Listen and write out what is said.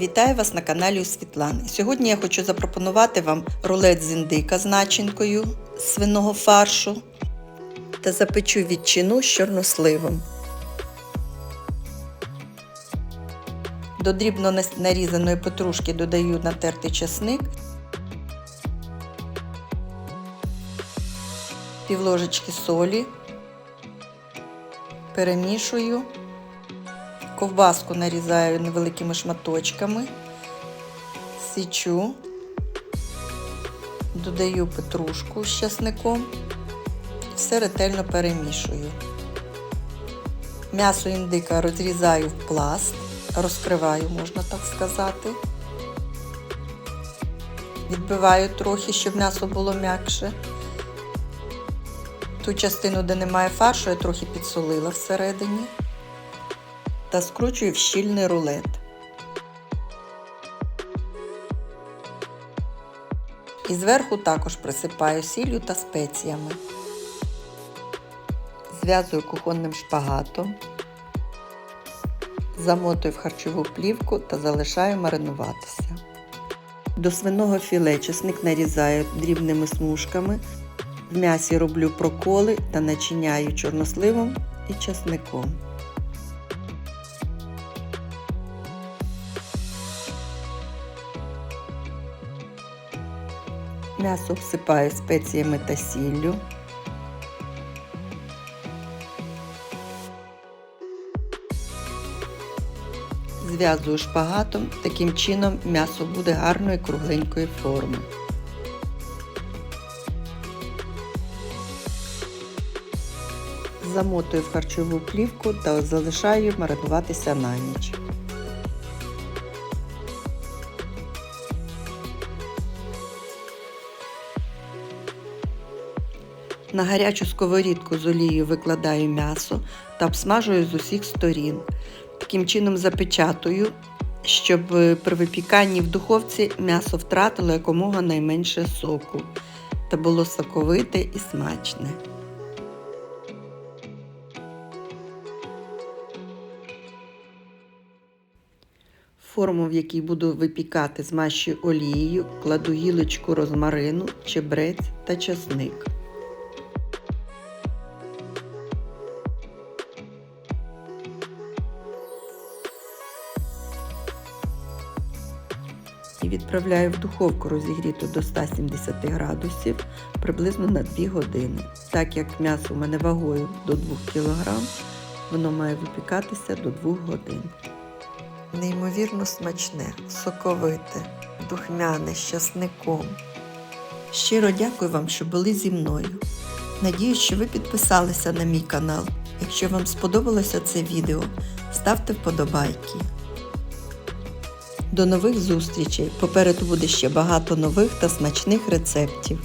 Вітаю вас на каналі у Світлани. Сьогодні я хочу запропонувати вам рулет з індика з начинкою свиного фаршу та запечу ветчину з чорносливом. До дрібно нарізаної петрушки додаю натертий часник, пів ложечки солі, перемішую. Ковбаску нарізаю невеликими шматочками, січу, додаю петрушку з часником і все ретельно перемішую. М'ясо індика розрізаю в пласт, розкриваю, можна так сказати. Відбиваю трохи, щоб м'ясо було м'якше. Ту частину, де немає фаршу, я трохи підсолила всередині та скручую в щільний рулет. І зверху також присипаю сіллю та спеціями. Зв'язую кухонним шпагатом, замотую в харчову плівку та залишаю маринуватися. До свиного філе чесник нарізаю дрібними смужками. В м'ясі роблю проколи та начиняю чорносливом і чесником. М'ясо всипаю спеціями та сіллю. Зв'язую шпагатом, таким чином м'ясо буде гарної кругленької форми. Замотую в харчову плівку та залишаю маринуватися на ніч. На гарячу сковорідку з олією викладаю м'ясо та обсмажую з усіх сторін. Таким чином запечатую, щоб при випіканні в духовці м'ясо втратило якомога найменше соку та було соковите і смачне. Форму, в якій буду випікати, змащую олією, кладу гілочку розмарину, чебрець та часник. Відправляю в духовку розігріту до 170 градусів приблизно на 2 години. Так як м'ясо у мене вагою до 2 кг, воно має випікатися до 2 годин. Неймовірно смачне, соковите, духмяне, з часником. Щиро дякую вам, що були зі мною. Надіюсь, що ви підписалися на мій канал. Якщо вам сподобалося це відео, ставте вподобайки. До нових зустрічей! Попереду буде ще багато нових та смачних рецептів.